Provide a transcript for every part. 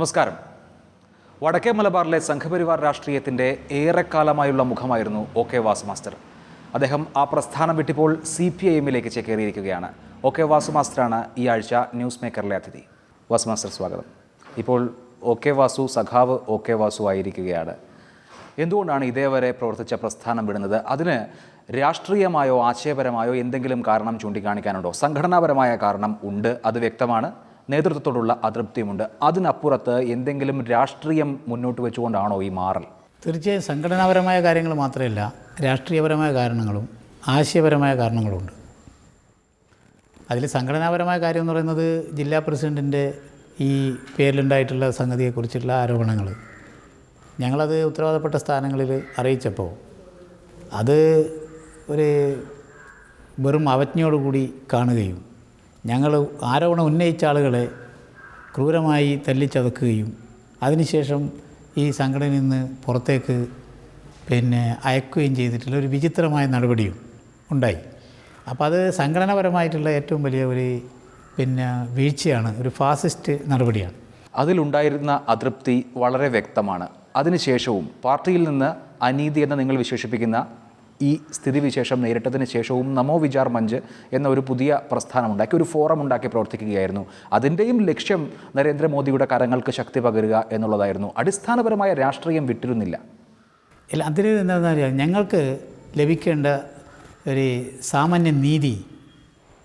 നമസ്കാരം. വടക്കേ മലബാറിലെ സംഘപരിവാർ രാഷ്ട്രീയത്തിന്റെ ഏറെക്കാലമായുള്ള മുഖമായിരുന്നു ഒ കെ വാസു മാസ്റ്റർ അദ്ദേഹം ആ പ്രസ്ഥാനം വിട്ടിപ്പോൾ സി പി ഐ എമ്മിലേക്ക് ചേക്കേറിയിരിക്കുകയാണ്. ഒ കെ വാസു മാസ്റ്ററാണ് ഈ ആഴ്ച ന്യൂസ് മേക്കറിലെ അതിഥി. വാസു മാസ്റ്റർ സ്വാഗതം. ഇപ്പോൾ ഒ കെ വാസു സഖാവ് ഒ കെ വാസു ആയിരിക്കുകയാണ്. എന്തുകൊണ്ടാണ് ഇതേവരെ പ്രവർത്തിച്ച പ്രസ്ഥാനം വിടുന്നത്? അതിന് രാഷ്ട്രീയമായോ ആശയപരമായോ എന്തെങ്കിലും കാരണം ചൂണ്ടിക്കാണിക്കാനുണ്ടോ? സംഘടനാപരമായ കാരണം ഉണ്ട് അത് വ്യക്തമാണ്. നേതൃത്വത്തോടുള്ള അതൃപ്തിയുമുണ്ട്. അതിനപ്പുറത്ത് എന്തെങ്കിലും രാഷ്ട്രീയം മുന്നോട്ട് വെച്ചുകൊണ്ടാണോ ഈ മാറൽ? തീർച്ചയായും സംഘടനാപരമായ കാര്യങ്ങൾ മാത്രമല്ല രാഷ്ട്രീയപരമായ കാരണങ്ങളും ആശയപരമായ കാരണങ്ങളുമുണ്ട്. അതിൽ സംഘടനാപരമായ കാര്യം എന്ന് പറയുന്നത് ജില്ലാ പ്രസിഡന്റിന്റെ ഈ പേരിലുണ്ടായിട്ടുള്ള സംഗതിയെക്കുറിച്ചുള്ള ആരോപണങ്ങൾ. ഞങ്ങളത് ഉത്തരവാദപ്പെട്ട സ്ഥാനങ്ങളിൽ അറിയിച്ചപ്പോൾ അത് ഒരു വെറും അവജ്ഞയോടുകൂടി കാണുകയും ഞങ്ങൾ ആരോപണം ഉന്നയിച്ച ആളുകളെ ക്രൂരമായി തല്ലിച്ചതക്കുകയും അതിനുശേഷം ഈ സംഘടനയിൽ നിന്ന് പുറത്തേക്ക് പിന്നെ അയക്കുകയും ചെയ്തിട്ടുള്ള ഒരു വിചിത്രമായ നടപടിയും ഉണ്ടായി. അപ്പോൾ അത് സംഘടനാപരമായിട്ടുള്ള ഏറ്റവും വലിയ ഒരു പിന്നെ വീഴ്ചയാണ് ഒരു ഫാസിസ്റ്റ് നടപടിയാണ്. അതിലുണ്ടായിരുന്ന അതൃപ്തി വളരെ വ്യക്തമാണ്. അതിനുശേഷവും പാർട്ടിയിൽ നിന്ന് അനീതി എന്ന് നിങ്ങൾ വിശേഷിപ്പിക്കുന്ന ഈ സ്ഥിതിവിശേഷം നേരിട്ടതിന് ശേഷവും നമോ വിചാർ മഞ്ച് എന്ന ഒരു പുതിയ പ്രസ്ഥാനം ഉണ്ടാക്കി ഒരു ഫോറം ഉണ്ടാക്കി പ്രവർത്തിക്കുകയായിരുന്നു. അതിന്റെയും ലക്ഷ്യം നരേന്ദ്രമോദിയുടെ കരങ്ങൾക്ക് ശക്തി പകരുക എന്നുള്ളതായിരുന്നു. അടിസ്ഥാനപരമായ രാഷ്ട്രീയം വിട്ടിരുന്നില്ല. ഇല്ല അതിൽ എന്താണെന്ന് അറിയാം? ഞങ്ങൾക്ക് ലഭിക്കേണ്ട ഒരു സാമാന്യ നീതി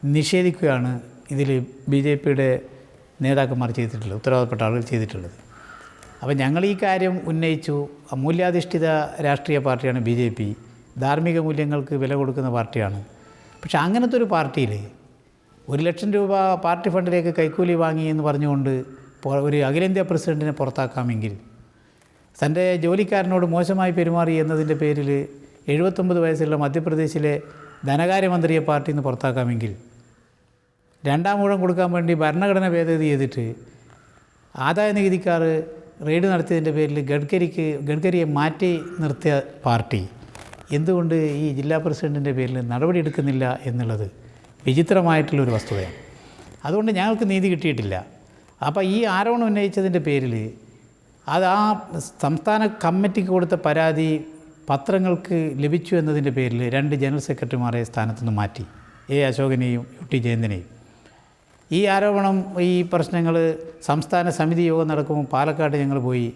നിഷേധിക്കുകയാണ് ഇതിൽ ബി ജെ പിയുടെ നേതാക്കന്മാർ ചെയ്തിട്ടുള്ളത് ഉത്തരവാദപ്പെട്ട ആളുകൾ ചെയ്തിട്ടുള്ളത്. അപ്പോൾ ഞങ്ങൾ ഈ കാര്യം ഉന്നയിച്ചു. മൂല്യാധിഷ്ഠിത രാഷ്ട്രീയ പാർട്ടിയാണ് ബി ജെ പി. ധാർമ്മിക മൂല്യങ്ങൾക്ക് വില കൊടുക്കുന്ന പാർട്ടിയാണ്. പക്ഷെ അങ്ങനത്തെ ഒരു പാർട്ടിയിൽ ഒരു ലക്ഷം രൂപ പാർട്ടി ഫണ്ടിലേക്ക് കൈക്കൂലി വാങ്ങി എന്ന് പറഞ്ഞുകൊണ്ട് ഒരു അഖിലേന്ത്യാ പ്രസിഡന്റിനെ പുറത്താക്കാമെങ്കിൽ തന്റെ ജോലിക്കാരനോട് മോശമായി പെരുമാറി എന്നതിന്റെ പേരിൽ എഴുപത്തൊമ്പത് വയസ്സുള്ള മധ്യപ്രദേശിലെ ധനകാര്യമന്ത്രിയെ പാർട്ടിയിൽ നിന്ന് പുറത്താക്കാമെങ്കിൽ രണ്ടാം ഊഴം കൊടുക്കാൻ വേണ്ടി ഭരണഘടന ഭേദഗതി ചെയ്തിട്ട് ആദായ നികുതിക്കാർ റെയ്ഡ് നടത്തിയതിന്റെ പേരിൽ ഗഡ്കരിക്ക് ഗഡ്കരിയെ മാറ്റി നിർത്തിയ പാർട്ടി. എന്തുകൊണ്ട് ഈ ജില്ലാ പ്രസിഡന്റിന്റെ പേരിൽ നടപടിയെടുക്കുന്നില്ല എന്നുള്ളത് വിചിത്രമായിട്ടുള്ളൊരു വസ്തുതയാണ്. അതുകൊണ്ട് ഞങ്ങൾക്ക് നീതി കിട്ടിയിട്ടില്ല. അപ്പോൾ ഈ ആരോപണം ഉന്നയിച്ചതിന്റെ പേരിൽ അത് ആ സംസ്ഥാന കമ്മിറ്റിക്ക് കൊടുത്ത പരാതി പത്രങ്ങൾക്ക് ലഭിച്ചു എന്നതിന്റെ പേരിൽ രണ്ട് ജനറൽ സെക്രട്ടറിമാരെ സ്ഥാനത്തു നിന്ന് മാറ്റി. എ അശോകനെയും യു ടി ജയന്തനെയും. ഈ ആരോപണം ഈ പ്രശ്നങ്ങൾ സംസ്ഥാന സമിതി യോഗം നടക്കുമ്പോൾ പാലക്കാട് ഞങ്ങൾ പോയി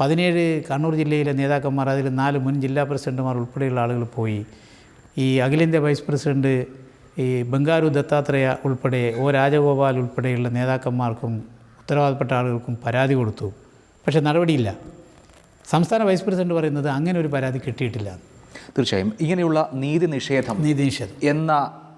പതിനേഴ് കണ്ണൂർ ജില്ലയിലെ നേതാക്കന്മാർ അതിൽ നാല് മുൻ ജില്ലാ പ്രസിഡന്റുമാർ ഉൾപ്പെടെയുള്ള ആളുകൾ പോയി. ഈ അഖിലേന്ത്യാ വൈസ് പ്രസിഡന്റ് ഈ ബംഗാരു ദത്താത്രേയ ഉൾപ്പെടെ ഒ രാജഗോപാൽ ഉൾപ്പെടെയുള്ള നേതാക്കന്മാർക്കും ഉത്തരവാദപ്പെട്ട ആളുകൾക്കും പരാതി കൊടുത്തു. പക്ഷേ നടപടിയില്ല. സംസ്ഥാന വൈസ് പ്രസിഡന്റ് പറയുന്നത് അങ്ങനെ ഒരു പരാതി കിട്ടിയിട്ടില്ല. തീർച്ചയായും. ഇങ്ങനെയുള്ള നീതി നിഷേധം നീതി നിഷേധം. എന്ന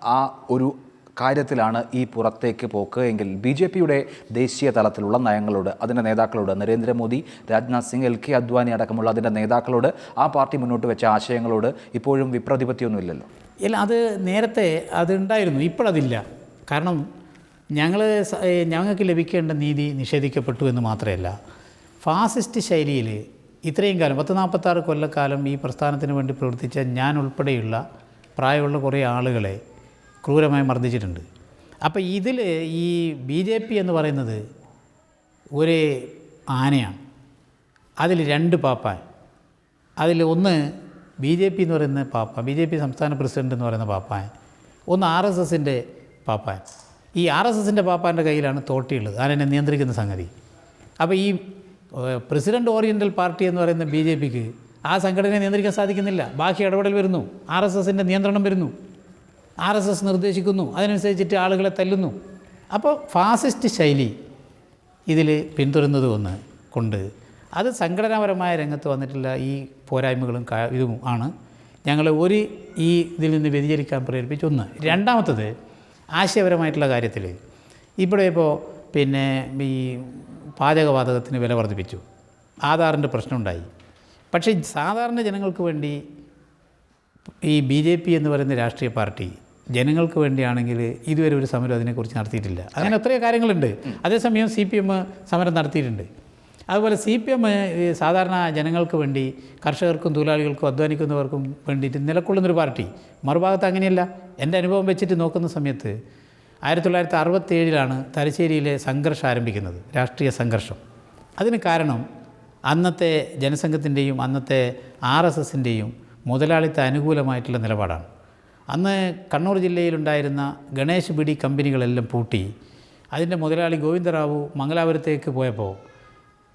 ആ ഒരു കാര്യത്തിലാണ് ഈ പുറത്തേക്ക് പോക്ക്. എങ്കിൽ ബി ജെ പിയുടെ ദേശീയ തലത്തിലുള്ള നയങ്ങളോട് അതിന്റെ നേതാക്കളോട് നരേന്ദ്രമോദി രാജ്നാഥ് സിംഗ് എൽ കെ അദ്വാനി അടക്കമുള്ള അതിന്റെ നേതാക്കളോട് ആ പാർട്ടി മുന്നോട്ട് വെച്ച ആശയങ്ങളോട് ഇപ്പോഴും വിപ്രതിപത്തിയൊന്നുമില്ലല്ലോ. ഇല്ല അത് നേരത്തെ അതുണ്ടായിരുന്നു. ഇപ്പോഴതില്ല. കാരണം ഞങ്ങൾ ഞങ്ങൾക്ക് ലഭിക്കേണ്ട നീതി നിഷേധിക്കപ്പെട്ടു എന്ന് മാത്രമല്ല ഫാസിസ്റ്റ് ശൈലിയിൽ ഇത്രയും കാലം പത്ത് നാൽപ്പത്താറ് കൊല്ലക്കാലം ഈ പ്രസ്ഥാനത്തിന് വേണ്ടി പ്രവർത്തിച്ച ഞാൻ ഉൾപ്പെടെയുള്ള പ്രായമുള്ള കുറേ ആളുകളെ ക്രൂരമായി മർദ്ദിച്ചിട്ടുണ്ട്. അപ്പോൾ ഇതിൽ ഈ ബി ജെ പി എന്ന് പറയുന്നത് ഒരു ആനയാണ്. അതിൽ രണ്ട് പാപ്പാൻ. അതിൽ ഒന്ന് ബി ജെ പി എന്ന് പറയുന്ന പാപ്പ ബി ജെ പി സംസ്ഥാന പ്രസിഡന്റ് എന്ന് പറയുന്ന പാപ്പാൻ ഒന്ന് ആർ എസ് എസിന്റെ പാപ്പാൻ. ഈ ആർ എസ് എസിന്റെ പാപ്പാന്റെ കയ്യിലാണ് തോട്ടിയുള്ളത് അതിനെ നിയന്ത്രിക്കുന്ന സംഗതി. അപ്പോൾ ഈ പ്രസിഡന്റ് ഓറിയന്റൽ പാർട്ടി എന്ന് പറയുന്ന ബി ജെ പിക്ക് ആ സംഘടനയെ നിയന്ത്രിക്കാൻ സാധിക്കുന്നില്ല. ബാക്കി ഇടപെടൽ വരുന്നു ആർ എസ് എസിന്റെ നിയന്ത്രണം വരുന്നു. ആർ എസ് എസ് നിർദ്ദേശിക്കുന്നു. അതിനനുസരിച്ചിട്ട് ആളുകളെ തല്ലുന്നു. അപ്പോൾ ഫാസിസ്റ്റ് ശൈലി ഇതിൽ പിന്തുടരുന്നത് ഒന്ന് കൊണ്ട് അത് സംഘടനാപരമായ രംഗത്ത് വന്നിട്ടുള്ള ഈ പോരായ്മകളും ഇതും ആണ്. ഞങ്ങൾ ഒരു ഈ ഇതിൽ നിന്ന് വ്യതിചലിക്കാൻ പ്രേരിപ്പിച്ച. ഒന്ന്. രണ്ടാമത്തത് ആശയപരമായിട്ടുള്ള കാര്യത്തിൽ ഇവിടെ ഇപ്പോൾ പിന്നെ ഈ പാചകവാതകത്തിന് വില വർദ്ധിപ്പിച്ചു. ആധാറിന്റെ പ്രശ്നമുണ്ടായി. പക്ഷേ സാധാരണ ജനങ്ങൾക്ക് വേണ്ടി ഈ ബി ജെ പി എന്ന് പറയുന്ന രാഷ്ട്രീയ പാർട്ടി ജനങ്ങൾക്ക് വേണ്ടിയാണെങ്കിൽ ഇതുവരെ ഒരു സമരം അതിനെക്കുറിച്ച് നടത്തിയിട്ടില്ല. അങ്ങനെ എത്രയോ കാര്യങ്ങളുണ്ട്. അതേസമയം സി പി എം സമരം നടത്തിയിട്ടുണ്ട്. അതുപോലെ സി പി എം സാധാരണ ജനങ്ങൾക്ക് വേണ്ടി കർഷകർക്കും തൊഴിലാളികൾക്കും അധ്വാനിക്കുന്നവർക്കും വേണ്ടിയിട്ട് നിലക്കൊള്ളുന്നൊരു പാർട്ടി. മറുഭാഗത്ത് അങ്ങനെയല്ല. എന്റെ അനുഭവം വെച്ചിട്ട് നോക്കുന്ന സമയത്ത് ആയിരത്തി തൊള്ളായിരത്തി അറുപത്തേഴിലാണ് തലശ്ശേരിയിലെ സംഘർഷം ആരംഭിക്കുന്നത്. രാഷ്ട്രീയ സംഘർഷം. അതിന് കാരണം അന്നത്തെ ജനസംഘത്തിന്റെയും അന്നത്തെ ആർ എസ് എസിന്റെയും മുതലാളിത്ത അനുകൂലമായിട്ടുള്ള നിലപാടാണ്. അന്ന് കണ്ണൂർ ജില്ലയിലുണ്ടായിരുന്ന ഗണേശ് ബിഡി കമ്പനികളെല്ലാം പൂട്ടി. അതിന്റെ മുതലാളി ഗോവിന്ദറാവു മംഗലാപുരത്തേക്ക് പോയപ്പോൾ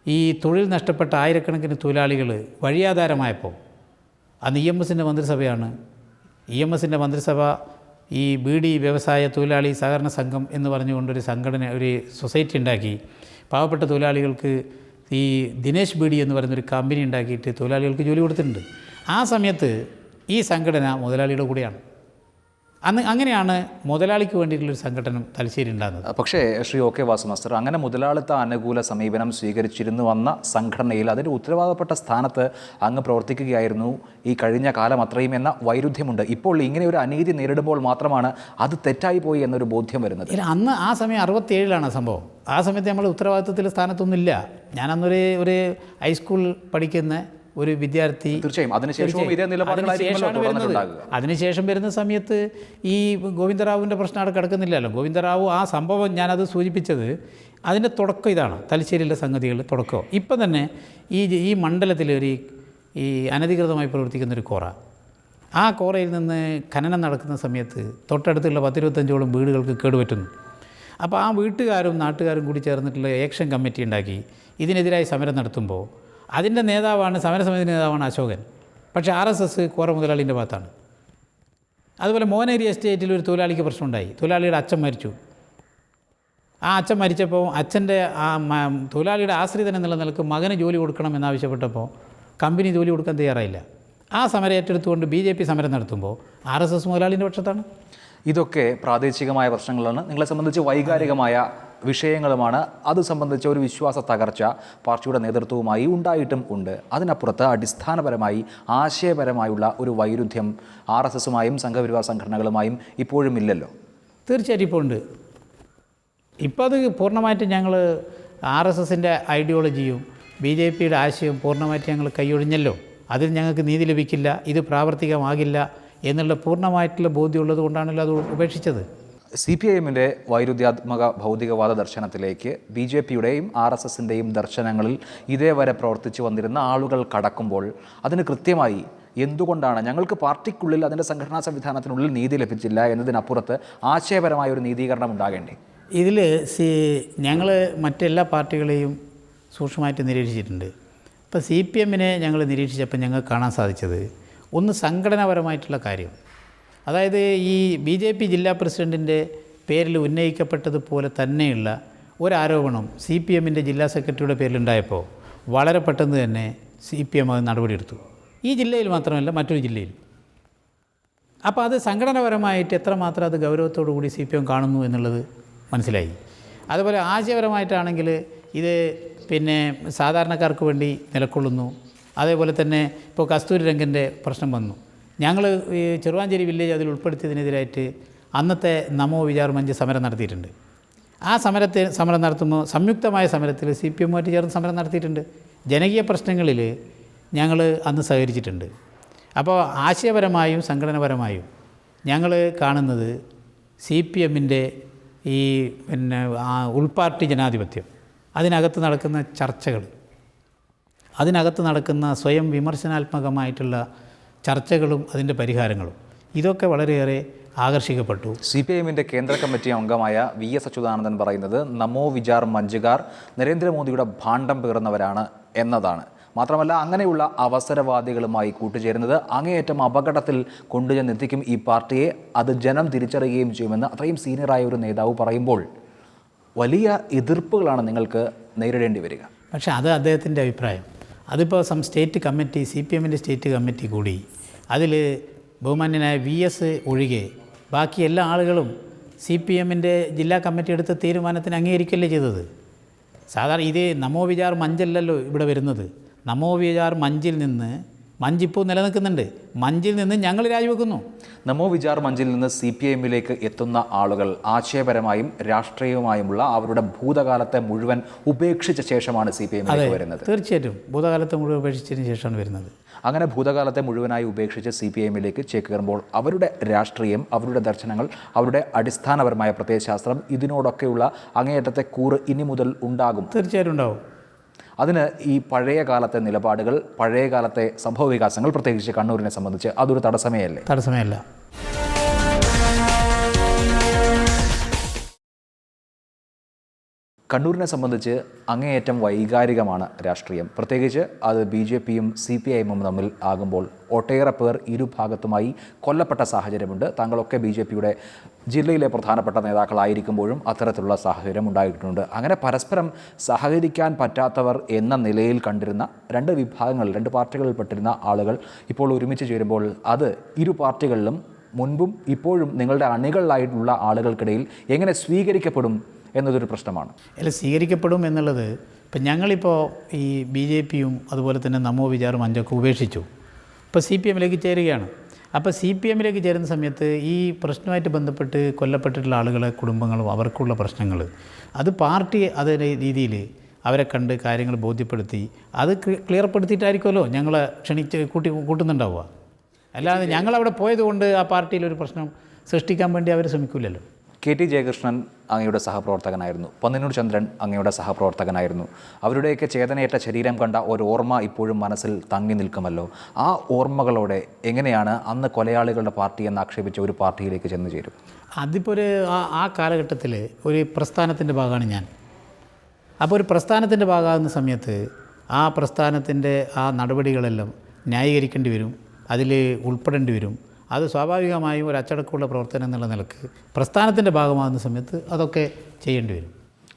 ഈ തൊഴിൽ നഷ്ടപ്പെട്ട ആയിരക്കണക്കിന് തൊഴിലാളികൾ വഴിയാധാരമായപ്പോൾ അന്ന് ഇ എം എസിന്റെ മന്ത്രിസഭയാണ്. ഇ എം എസിന്റെ മന്ത്രിസഭ ഈ ബീഡി വ്യവസായ തൊഴിലാളി സഹകരണ സംഘം എന്ന് പറഞ്ഞുകൊണ്ടൊരു സംഘടന ഒരു സൊസൈറ്റി ഉണ്ടാക്കി. പാവപ്പെട്ട തൊഴിലാളികൾക്ക് ഈ ദിനേശ് ബീഡി എന്ന് പറയുന്നൊരു കമ്പനി ഉണ്ടാക്കിയിട്ട് തൊഴിലാളികൾക്ക് ജോലി കൊടുത്തിട്ടുണ്ട്. ആ സമയത്ത് ഈ സംഘടന മുതലാളിയുടെ കൂടെയാണ്. അന്ന് അങ്ങനെയാണ് മുതലാളിക്ക് വേണ്ടിയിട്ടുള്ളൊരു സംഘടനം തലശ്ശേരി ഉണ്ടാകുന്നത് പക്ഷേ Shri O K Vasu master അങ്ങനെ മുതലാളിത്ത അനുകൂല സമീപനം സ്വീകരിച്ചിരുന്നു വന്ന സംഘടനയിൽ അതിന്റെ ഉത്തരവാദപ്പെട്ട സ്ഥാനത്ത് അങ്ങ് പ്രവർത്തിക്കുകയായിരുന്നു. ഈ കഴിഞ്ഞ കാലം അത്രയും എന്ന വൈരുദ്ധ്യമുണ്ട്. ഇപ്പോൾ ഇങ്ങനെ ഒരു അനീതി നേരിടുമ്പോൾ മാത്രമാണ് അത് തെറ്റായി പോയി എന്നൊരു ബോധ്യം വരുന്നത്. അന്ന് ആ സമയം അറുപത്തേഴിലാണ് ആ സംഭവം. ആ സമയത്ത് നമ്മൾ ഉത്തരവാദിത്വത്തിൽ സ്ഥാനത്തൊന്നുമില്ല. ഞാനന്നൊരു ഒരു ഹൈസ്കൂൾ പഠിക്കുന്ന ഒരു വിദ്യാർത്ഥി തീർച്ചയായും. അതിനുശേഷം ഇതേ അതിനുശേഷം വരുന്ന സമയത്ത് ഈ ഗോവിന്ദറാവുവിന്റെ പ്രശ്നം അവിടെ കിടക്കുന്നില്ലല്ലോ. ഗോവിന്ദറാവു ആ സംഭവം ഞാനത് സൂചിപ്പിച്ചത് അതിന്റെ തുടക്കം ഇതാണ്. തലശ്ശേരിയിലെ സംഗതികൾ തുടക്കം. ഇപ്പം തന്നെ ഈ ഈ മണ്ഡലത്തിൽ ഒരു ഈ അനധികൃതമായി പ്രവർത്തിക്കുന്ന ഒരു കോറ. ആ കോറയിൽ നിന്ന് ഖനനം നടക്കുന്ന സമയത്ത് തൊട്ടടുത്തുള്ള പത്തിരുപത്തഞ്ചോളം വീടുകൾക്ക് കേടുപറ്റുന്നു. അപ്പോൾ ആ വീട്ടുകാരും നാട്ടുകാരും കൂടി ചേർന്നിട്ടുള്ള ഏക്ഷൻ കമ്മിറ്റി ഉണ്ടാക്കി. ഇതിനെതിരായി സമരം നടത്തുമ്പോൾ അതിന്റെ നേതാവാണ് സമരസമിതി നേതാവാണ് അശോകൻ. പക്ഷേ ആർ എസ് എസ് കോറ മുതലാളിന്റെ ഭാഗത്താണ്. അതുപോലെ മോനേരി എസ്റ്റേറ്റിൽ ഒരു തൊഴിലാളിക്ക് പ്രശ്നമുണ്ടായി. തൊഴിലാളിയുടെ അച്ഛൻ മരിച്ചു. ആ അച്ഛൻ മരിച്ചപ്പോൾ അച്ഛന്റെ ആ തൊഴിലാളിയുടെ ആശ്രിതൻ എന്നുള്ള നിലയ്ക്ക് മകന് ജോലി കൊടുക്കണം എന്നാവശ്യപ്പെട്ടപ്പോൾ കമ്പനി ജോലി കൊടുക്കാൻ തയ്യാറായില്ല. ആ സമരം ഏറ്റെടുത്തുകൊണ്ട് ബി ജെ പി സമരം നടത്തുമ്പോൾ ആർ എസ് എസ് മുതലാളിന്റെ പക്ഷത്താണ്. ഇതൊക്കെ പ്രാദേശികമായ പ്രശ്നങ്ങളാണ്. നിങ്ങളെ സംബന്ധിച്ച് വൈകാരികമായ വിഷയങ്ങളുമാണ്. അത് സംബന്ധിച്ച ഒരു വിശ്വാസ തകർച്ച പാർട്ടിയുടെ നേതൃത്വവുമായി ഉണ്ടായിട്ടും ഉണ്ട്. അതിനപ്പുറത്ത് അടിസ്ഥാനപരമായി ആശയപരമായുള്ള ഒരു വൈരുദ്ധ്യം ആർ എസ് എസുമായും സംഘപരിവാർ സംഘടനകളുമായും ഇപ്പോഴും ഇല്ലല്ലോ. തീർച്ചയായിട്ടും ഇപ്പോൾ ഉണ്ട്. ഇപ്പോൾ അത് പൂർണമായിട്ട് ഞങ്ങൾ ആർ എസ് എസിന്റെ ഐഡിയോളജിയും ബി ജെ പിയുടെ ആശയവും പൂർണമായിട്ട് ഞങ്ങൾ കൈയൊഴിഞ്ഞല്ലോ. അതിൽ ഞങ്ങൾക്ക് നീതി ലഭിക്കില്ല ഇത് പ്രാവർത്തികമാകില്ല എന്നുള്ള പൂർണമായിട്ടുള്ള ബോധ്യമുള്ളത് കൊണ്ടാണല്ലോ അത് ഉപേക്ഷിച്ചത്. സി പി ഐ എമ്മിന്റെ വൈരുദ്ധ്യാത്മക ഭൗതികവാദ ദർശനത്തിലേക്ക് ബി ജെ പിയുടെയും ആർ എസ് എസിന്റെയും ദർശനങ്ങളിൽ ഇതേവരെ പ്രവർത്തിച്ചു വന്നിരുന്ന ആളുകൾ കടക്കുമ്പോൾ അതിന് കൃത്യമായി എന്തുകൊണ്ടാണ് ഞങ്ങൾക്ക് പാർട്ടിക്കുള്ളിൽ അതിന്റെ സംഘടനാ സംവിധാനത്തിനുള്ളിൽ നീതി ലഭിച്ചില്ല എന്നതിനപ്പുറത്ത് ആശയപരമായ ഒരു നീതീകരണം ഉണ്ടാകേണ്ടേ? ഇതിൽ സി ഞങ്ങൾ മറ്റെല്ലാ പാർട്ടികളെയും സൂക്ഷ്മമായിട്ട് നിരീക്ഷിച്ചിട്ടുണ്ട്. ഇപ്പോൾ സി പി എമ്മിനെ ഞങ്ങൾ നിരീക്ഷിച്ചപ്പോൾ ഞങ്ങൾക്ക് കാണാൻ സാധിച്ചത് ഒന്ന് സംഘടനാപരമായിട്ടുള്ള കാര്യം. അതായത് ഈ ബി ജെ പി ജില്ലാ പ്രസിഡന്റിന്റെ പേരിൽ ഉന്നയിക്കപ്പെട്ടതുപോലെ തന്നെയുള്ള ഒരാരോപണം സി പി എമ്മിന്റെ ജില്ലാ സെക്രട്ടറിയുടെ പേരിലുണ്ടായപ്പോൾ വളരെ പെട്ടെന്ന് തന്നെ സി പി എം അത് നടപടിയെടുത്തു. ഈ ജില്ലയിൽ മാത്രമല്ല മറ്റൊരു ജില്ലയിൽ അപ്പോൾ അത് സംഘടനപരമായിട്ട് എത്രമാത്രം അത് ഗൗരവത്തോടു കൂടി സി പി എം കാണുന്നു എന്നുള്ളത് മനസ്സിലായി. അതുപോലെ ആശയപരമായിട്ടാണെങ്കിൽ ഇത് പിന്നെ സാധാരണക്കാർക്ക് വേണ്ടി നിലക്കൊള്ളുന്നു. അതേപോലെ തന്നെ ഇപ്പോൾ കസ്തൂരി രംഗന്റെ പ്രശ്നം വന്നു. ഞങ്ങൾ ഈ ചെറുവാഞ്ചേരി വില്ലേജ് അതിൽ ഉൾപ്പെടുത്തിയതിനെതിരായിട്ട് അന്നത്തെ നമോ വിചാർ മഞ്ച് സമരം നടത്തിയിട്ടുണ്ട്. ആ സമരത്തെ സമരം നടത്തുമ്പോൾ സംയുക്തമായ സമരത്തിൽ സി പി എമ്മുമായിട്ട് ചേർന്ന് സമരം നടത്തിയിട്ടുണ്ട്. ജനകീയ പ്രശ്നങ്ങളിൽ ഞങ്ങൾ അന്ന് സഹകരിച്ചിട്ടുണ്ട്. അപ്പോൾ ആശയപരമായും സംഘടനപരമായും ഞങ്ങൾ കാണുന്നത് സി പി എമ്മിന്റെ ഈ പിന്നെ ഉൾപാർട്ടി ജനാധിപത്യം അതിനകത്ത് നടക്കുന്ന ചർച്ചകൾ അതിനകത്ത് നടക്കുന്ന സ്വയം വിമർശനാത്മകമായിട്ടുള്ള ചർച്ചകളും അതിന്റെ പരിഹാരങ്ങളും. ഇതൊക്കെ വളരെയേറെ ആകർഷിക്കപ്പെട്ടു. സി പി എമ്മിന്റെ കേന്ദ്ര കമ്മിറ്റി അംഗമായ വി എസ് അച്യുതാനന്ദൻ പറയുന്നത് നമോ വിചാർ മഞ്ജുകാർ നരേന്ദ്രമോദിയുടെ ഭാണ്ഡം പേർന്നവരാണ് എന്നതാണ്. മാത്രമല്ല അങ്ങനെയുള്ള അവസരവാദികളുമായി കൂട്ടുചേരുന്നത് അങ്ങേയറ്റം അപകടത്തിൽ കൊണ്ടുചെന്നെത്തിക്കും ഈ പാർട്ടിയെ. അത് ജനം തിരിച്ചറിയുകയും ചെയ്യുമെന്ന് അത്രയും സീനിയറായ ഒരു നേതാവ് പറയുമ്പോൾ വലിയ എതിർപ്പുകളാണ് നിങ്ങൾക്ക് നേരിടേണ്ടി വരിക. പക്ഷേ അത് അദ്ദേഹത്തിന്റെ അഭിപ്രായം. അതിപ്പോൾ സം സ്റ്റേറ്റ് കമ്മിറ്റി സി പി എമ്മിന്റെ സ്റ്റേറ്റ് കമ്മിറ്റി കൂടി അതിൽ ബഹുമാന്യനായ വി എസ് ഒഴികെ ബാക്കി എല്ലാ ആളുകളും സി പി എമ്മിന്റെ ജില്ലാ കമ്മിറ്റി എടുത്ത തീരുമാനത്തിന് അംഗീകരിക്കല്ലേ ചെയ്തത്? സാധാരണ ഇതേ നമോ വിചാർ മഞ്ചല്ലല്ലോ ഇവിടെ വരുന്നത്. നമോ വിചാർ മഞ്ചിൽ നിന്ന് മഞ്ചിപ്പോൾ നിലനിൽക്കുന്നുണ്ട്. മഞ്ചിൽ നിന്ന് ഞങ്ങൾ രാജിവെക്കുന്നു. നമോ വിചാർ മഞ്ചിൽ നിന്ന് സി പി എമ്മിലേക്ക് എത്തുന്ന ആളുകൾ ആശയപരമായും രാഷ്ട്രീയവുമായുമുള്ള അവരുടെ ഭൂതകാലത്തെ മുഴുവൻ ഉപേക്ഷിച്ച ശേഷമാണ് സി പി എമ്മിലേക്ക് വരുന്നത്. തീർച്ചയായിട്ടും. ഭൂതകാലത്തെ മുഴുവൻ ഉപേക്ഷിച്ചതിന് ശേഷമാണ് വരുന്നത്. അങ്ങനെ ഭൂതകാലത്തെ മുഴുവനായി ഉപേക്ഷിച്ച് സി പി എമ്മിലേക്ക് ചേക്കേറുമ്പോൾ അവരുടെ രാഷ്ട്രീയം അവരുടെ ദർശനങ്ങൾ അവരുടെ അടിസ്ഥാനപരമായ പ്രത്യയശാസ്ത്രം ഇതിനോടൊക്കെയുള്ള അങ്ങേയറ്റത്തെ കൂറ് ഇനി മുതൽ ഉണ്ടാകും. തീർച്ചയായിട്ടും ഉണ്ടാവും. അതിന് ഈ പഴയ കാലത്തെ നിലപാടുകൾ പഴയ കാലത്തെ സംഭവ വികാസങ്ങൾ പ്രത്യേകിച്ച് കണ്ണൂരിനെ സംബന്ധിച്ച് അതൊരു തടസ്സമേ അല്ലേ തടസ്സമേ അല്ല കണ്ണൂരിനെ സംബന്ധിച്ച് അങ്ങേയറ്റം വൈകാരികമാണ് രാഷ്ട്രീയം. പ്രത്യേകിച്ച് അത് ബി ജെ പിയും സി പി ഐ എമ്മും തമ്മിൽ ആകുമ്പോൾ ഒട്ടേറെ പേർ ഇരുഭാഗത്തുമായി കൊല്ലപ്പെട്ട സാഹചര്യമുണ്ട്. താങ്കളൊക്കെ ബി ജെ പിയുടെ ജില്ലയിലെ പ്രധാനപ്പെട്ട നേതാക്കളായിരിക്കുമ്പോഴും അത്തരത്തിലുള്ള സാഹചര്യം ഉണ്ടായിട്ടുണ്ട്. അങ്ങനെ പരസ്പരം സഹകരിക്കാൻ പറ്റാത്തവർ എന്ന നിലയിൽ കണ്ടിരുന്ന രണ്ട് വിഭാഗങ്ങൾ രണ്ട് പാർട്ടികളിൽപ്പെട്ടിരുന്ന ആളുകൾ ഇപ്പോൾ ഒരുമിച്ച് ചേരുമ്പോൾ അത് ഇരു പാർട്ടികളിലും മുൻപും ഇപ്പോഴും നിങ്ങളുടെ അണികളിലായിട്ടുള്ള ആളുകൾക്കിടയിൽ എങ്ങനെ സ്വീകരിക്കപ്പെടും എന്നതൊരു പ്രശ്നമാണ്. അല്ല സ്വീകരിക്കപ്പെടും എന്നുള്ളത് ഇപ്പം ഞങ്ങളിപ്പോൾ ഈ ബി ജെ പിയും അതുപോലെ തന്നെ നമോ വിചാറും അഞ്ചൊക്കെ ഉപേക്ഷിച്ചു. ഇപ്പോൾ സി പി എമ്മിലേക്ക് ചേരുകയാണ്. അപ്പോൾ സി പി എമ്മിലേക്ക് ചേരുന്ന സമയത്ത് ഈ പ്രശ്നമായിട്ട് ബന്ധപ്പെട്ട് കൊല്ലപ്പെട്ടിട്ടുള്ള ആളുകളെ കുടുംബങ്ങളും അവർക്കുള്ള പ്രശ്നങ്ങൾ. അത് പാർട്ടി അതേ രീതിയിൽ അവരെ കണ്ട് കാര്യങ്ങൾ ബോധ്യപ്പെടുത്തി അത് ക്ലിയർപ്പെടുത്തിയിട്ടായിരിക്കുമല്ലോ ഞങ്ങളെ ക്ഷണിച്ച് കൂട്ടി കൂട്ടുന്നുണ്ടാവുക. അല്ലാതെ ഞങ്ങളവിടെ പോയതുകൊണ്ട് ആ പാർട്ടിയിലൊരു പ്രശ്നം സൃഷ്ടിക്കാൻ വേണ്ടി അവർ ശ്രമിക്കില്ലല്ലോ കെ ടി ജയകൃഷ്ണൻ അങ്ങയുടെ സഹപ്രവർത്തകനായിരുന്നു. പന്നിനൂർ ചന്ദ്രൻ അങ്ങയുടെ സഹപ്രവർത്തകനായിരുന്നു. അവരുടെയൊക്കെ ചേതനയേറ്റ ശരീരം കണ്ട ഒരു ഓർമ്മ ഇപ്പോഴും മനസ്സിൽ തങ്ങി നിൽക്കുമല്ലോ. ആ ഓർമ്മകളോടെ എങ്ങനെയാണ് അന്ന് കൊലയാളികളുടെ പാർട്ടി എന്ന് ആക്ഷേപിച്ച ഒരു പാർട്ടിയിലേക്ക് ചെന്ന് ചേരും? അതിപ്പോൾ ഒരു ആ കാലഘട്ടത്തിൽ ഒരു പ്രസ്ഥാനത്തിന്റെ ഭാഗമാണ് ഞാൻ. അപ്പോൾ ഒരു പ്രസ്ഥാനത്തിന്റെ ഭാഗമാകുന്ന സമയത്ത് ആ പ്രസ്ഥാനത്തിന്റെ ആ നടപടികളെല്ലാം ന്യായീകരിക്കേണ്ടി വരും. അതിൽ ഉൾപ്പെടേണ്ടി വരും. അത് സ്വാഭാവികമായും ഒരു അച്ചടക്കമുള്ള പ്രവർത്തനം എന്നുള്ള നിലയ്ക്ക് പ്രസ്ഥാനത്തിന്റെ ഭാഗമാകുന്ന സമയത്ത് അതൊക്കെ ചെയ്യേണ്ടി വരും.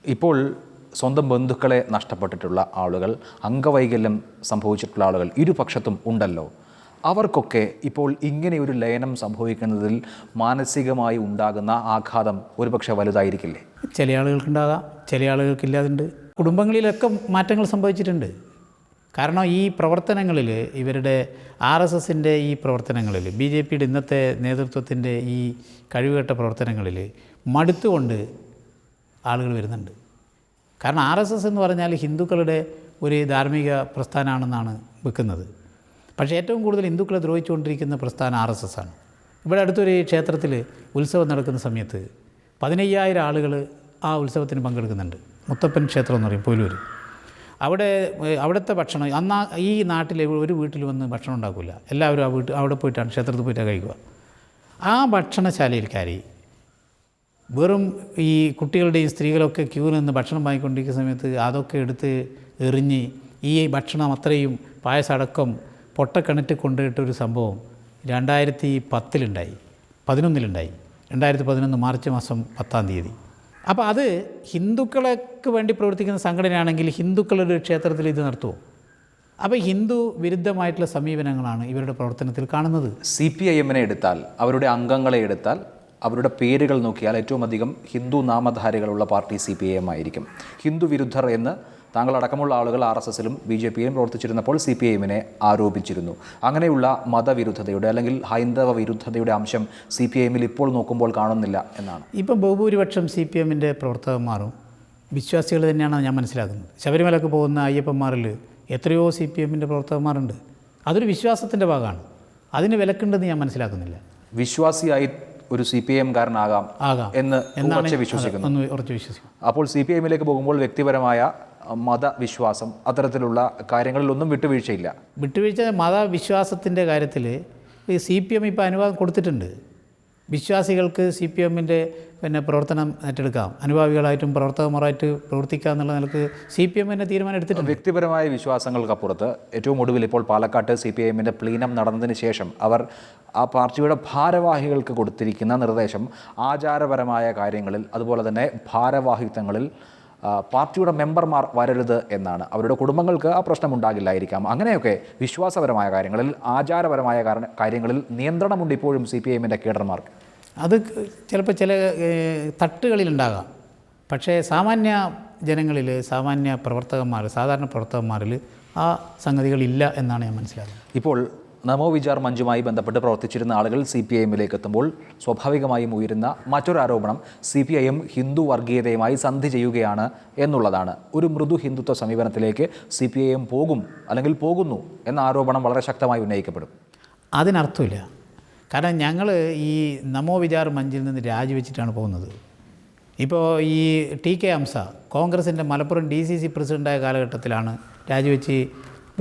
ഇപ്പോൾ സ്വന്തം ബന്ധുക്കളെ നഷ്ടപ്പെട്ടിട്ടുള്ള ആളുകൾ അംഗവൈകല്യം സംഭവിച്ചിട്ടുള്ള ആളുകൾ ഇരുപക്ഷത്തും ഉണ്ടല്ലോ. അവർക്കൊക്കെ ഇപ്പോൾ ഇങ്ങനെ ഒരു ലയനം സംഭവിക്കുന്നതിൽ മാനസികമായി ഉണ്ടാകുന്ന ആഘാതം ഒരുപക്ഷെ വലുതായിരിക്കില്ലേ? ചില ആളുകൾക്കുണ്ടാകാം ചില ആളുകൾക്കില്ലാതുണ്ട്. കുടുംബങ്ങളിലൊക്കെ മാറ്റങ്ങൾ സംഭവിച്ചിട്ടുണ്ട്. കാരണം ഈ പ്രവർത്തനങ്ങളിൽ ഇവരുടെ ആർ എസ് എസിന്റെ ഈ പ്രവർത്തനങ്ങളിൽ ബി ജെ പിയുടെ ഇന്നത്തെ നേതൃത്വത്തിന്റെ ഈ കഴിവുകെട്ട പ്രവർത്തനങ്ങളിൽ മടുത്തുകൊണ്ട് ആളുകൾ വരുന്നുണ്ട്. കാരണം ആർ എസ് എസ് എന്ന് പറഞ്ഞാൽ ഹിന്ദുക്കളുടെ ഒരു ധാർമ്മിക പ്രസ്ഥാനമാണെന്നാണ് വെക്കുന്നത്. പക്ഷേ ഏറ്റവും കൂടുതൽ ഹിന്ദുക്കളെ ദ്രോഹിച്ചുകൊണ്ടിരിക്കുന്ന പ്രസ്ഥാനം ആർ എസ് എസ് ആണ് ഇവിടെ അടുത്തൊരു ക്ഷേത്രത്തിൽ ഉത്സവം നടക്കുന്ന സമയത്ത് പതിനയ്യായിരം ആളുകൾ ആ ഉത്സവത്തിന് പങ്കെടുക്കുന്നുണ്ട്. മുത്തപ്പൻ ക്ഷേത്രം എന്ന് പറയും പോലൂർ അവിടെ അവിടുത്തെ ഭക്ഷണം അന്നാ ഈ നാട്ടിൽ ഒരു വീട്ടിൽ വന്ന് ഭക്ഷണം ഉണ്ടാക്കില്ല എല്ലാവരും ആ വീട്ടിൽ അവിടെ പോയിട്ടാണ് ക്ഷേത്രത്തിൽ പോയിട്ടാണ് കഴിക്കുക. ആ ഭക്ഷണശാലയിൽ കയറി വെറും ഈ കുട്ടികളുടെയും സ്ത്രീകളൊക്കെ ക്യൂ നിന്ന് ഭക്ഷണം വാങ്ങിക്കൊണ്ടിരിക്കുന്ന സമയത്ത് അതൊക്കെ എടുത്ത് എറിഞ്ഞ് ഈ ഭക്ഷണം അത്രയും പായസടക്കം പൊട്ടക്കിണറ്റ് കൊണ്ടുപോയിട്ടൊരു സംഭവം രണ്ടായിരത്തി പത്തിലുണ്ടായി പതിനൊന്നിലുണ്ടായി. രണ്ടായിരത്തി പതിനൊന്ന് മാർച്ച് മാസം പത്താം തീയതി. അപ്പോൾ അത് ഹിന്ദുക്കൾക്ക് വേണ്ടി പ്രവർത്തിക്കുന്ന സംഘടനയാണെങ്കിൽ ഹിന്ദുക്കളുടെ ഒരു ക്ഷേത്രത്തിൽ ഇത് നടത്തുമോ അപ്പോൾ ഹിന്ദു വിരുദ്ധമായിട്ടുള്ള സമീപനങ്ങളാണ് ഇവരുടെ പ്രവർത്തനത്തിൽ കാണുന്നത്. സി പി ഐ എമ്മിനെ എടുത്താൽ അവരുടെ അംഗങ്ങളെ എടുത്താൽ അവരുടെ പേരുകൾ നോക്കിയാൽ ഏറ്റവും അധികം Hindu നാമധാരികളുള്ള party C P I M ആയിരിക്കും. ഹിന്ദു വിരുദ്ധർ എന്ന് താങ്കളടക്കമുള്ള ആളുകൾ ആർ എസ് എസിലും ബി ജെ പിയിലും പ്രവർത്തിച്ചിരുന്നപ്പോൾ സി പി ഐഎമ്മിനെ ആരോപിച്ചിരുന്നു. അങ്ങനെയുള്ള മതവിരുദ്ധതയുടെ അല്ലെങ്കിൽ ഹൈന്ദവ വിരുദ്ധതയുടെ അംശം സി പി ഐ എമ്മിൽ ഇപ്പോൾ നോക്കുമ്പോൾ കാണുന്നില്ല എന്നാണ്. ഇപ്പം ബഹുഭൂരിപക്ഷം സി പി എമ്മിന്റെ പ്രവർത്തകന്മാരും വിശ്വാസികൾ തന്നെയാണ് ഞാൻ മനസ്സിലാക്കുന്നത്. ശബരിമലക്ക് പോകുന്ന അയ്യപ്പന്മാരിൽ എത്രയോ സി പി എമ്മിന്റെ പ്രവർത്തകന്മാരുണ്ട്. അതൊരു വിശ്വാസത്തിന്റെ ഭാഗമാണ്. അതിന് വിലക്കുണ്ടെന്ന് ഞാൻ മനസ്സിലാക്കുന്നില്ല. വിശ്വാസിയായി ഒരു സി പി എം കാരനാകാം ആകാം. എന്ന് ഉറച്ച് വിശ്വസിക്കുന്നു. അപ്പോൾ സി പി എമ്മിലേക്ക് പോകുമ്പോൾ വ്യക്തിപരമായ മതവിശ്വാസം അത്തരത്തിലുള്ള കാര്യങ്ങളിലൊന്നും വിട്ടുവീഴ്ചയില്ല. വിട്ടുവീഴ്ച മതവിശ്വാസത്തിന്റെ കാര്യത്തിൽ ഈ സി പി എം ഇപ്പോൾ അനുവാദം കൊടുത്തിട്ടുണ്ട്. വിശ്വാസികൾക്ക് സി പി എമ്മിന്റെ പിന്നെ പ്രവർത്തനം ഏറ്റെടുക്കാം. അനുഭാവികളായിട്ടും പ്രവർത്തകന്മാരായിട്ട് പ്രവർത്തിക്കാം എന്നുള്ള നിലയ്ക്ക് സി പി എം തന്നെ തീരുമാനം എടുത്തിട്ടുണ്ട്. വ്യക്തിപരമായ വിശ്വാസങ്ങൾക്കപ്പുറത്ത് ഏറ്റവും ഒടുവിൽ ഇപ്പോൾ പാലക്കാട്ട് സി പി എമ്മിന്റെ പ്ലീനം നടന്നതിന് ശേഷം അവർ ആ പാർട്ടിയുടെ ഭാരവാഹികൾക്ക് കൊടുത്തിരിക്കുന്ന നിർദ്ദേശം ആചാരപരമായ കാര്യങ്ങളിൽ അതുപോലെ തന്നെ ഭാരവാഹിത്വങ്ങളിൽ പാർട്ടിയുടെ മെമ്പർമാർ വരരുത് എന്നാണ്. അവരുടെ കുടുംബങ്ങൾക്ക് ആ പ്രശ്നം ഉണ്ടാകില്ലായിരിക്കാം അങ്ങനെയൊക്കെ വിശ്വാസപരമായ കാര്യങ്ങളിൽ ആചാരപരമായ കാര്യങ്ങളിൽ നിയന്ത്രണമുണ്ട് ഇപ്പോഴും സി പി എമ്മിന്റെ കേഡർമാർക്ക്. അത് ചിലപ്പോൾ ചില തട്ടുകളിലുണ്ടാകാം. പക്ഷേ സാമാന്യ ജനങ്ങളിൽ സാമാന്യ പ്രവർത്തകന്മാർ സാധാരണ പ്രവർത്തകന്മാരിൽ ആ സംഗതികളില്ല എന്നാണ് ഞാൻ മനസ്സിലാക്കുന്നത്. ഇപ്പോൾ നമോ വിചാർ മഞ്ചുമായി ബന്ധപ്പെട്ട് പ്രവർത്തിച്ചിരുന്ന ആളുകൾ സി പി ഐ എത്തുമ്പോൾ സ്വാഭാവികമായും ഉയരുന്ന മറ്റൊരു ആരോപണം C P I M Hindu വർഗീയതയുമായി സന്ധി ചെയ്യുകയാണ് എന്നുള്ളതാണ്. ഒരു മൃദു ഹിന്ദുത്വ സമീപനത്തിലേക്ക് സി പി ഐ എം പോകും അല്ലെങ്കിൽ പോകുന്നു എന്ന ആരോപണം വളരെ ശക്തമായി ഉന്നയിക്കപ്പെടും. അതിനർത്ഥമില്ല. കാരണം ഞങ്ങൾ ഈ നമോ വിചാർ മഞ്ചിൽ നിന്ന് രാജിവെച്ചിട്ടാണ് പോകുന്നത്. ഇപ്പോൾ ഈ ടി കെ ഹംസ കോൺഗ്രസിന്റെ മലപ്പുറം ഡി സി സി പ്രസിഡന്റായ കാലഘട്ടത്തിലാണ് രാജിവെച്ച്